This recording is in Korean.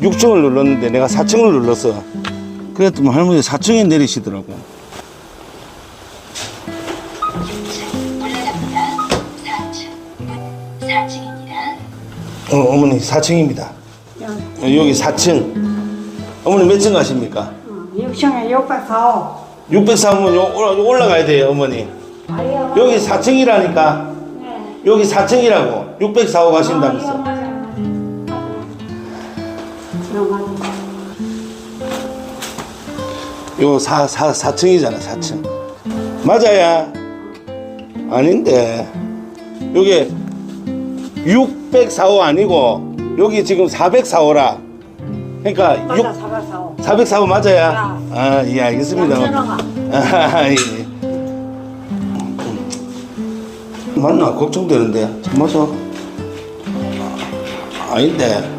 6층을 눌렀는데 내가 4층을 눌렀어. 그랬더니 할머니 4층에 내리시더라고. 올라갑니다. 4층. 4층입니다. 어, 어머니 4층입니다. 여기 4층. 어머니 몇 층 가십니까? 6층에 604호. 603번 올라가야 돼요, 어머니. 여기 4층이라니까. 네. 여기 4층이라고. 604호 가신다면서. 요 4, 4, 4층이잖아, 4층. 맞아야. 아닌데. 여기 604호 아니고, 여기 지금 404호라. 그러니까 맞아, 6, 404호. 404호 맞아야. 아, 예, 알겠습니다. 양천호가. 아, 예. 맞나? 걱정되는데. 맞아. 아닌데.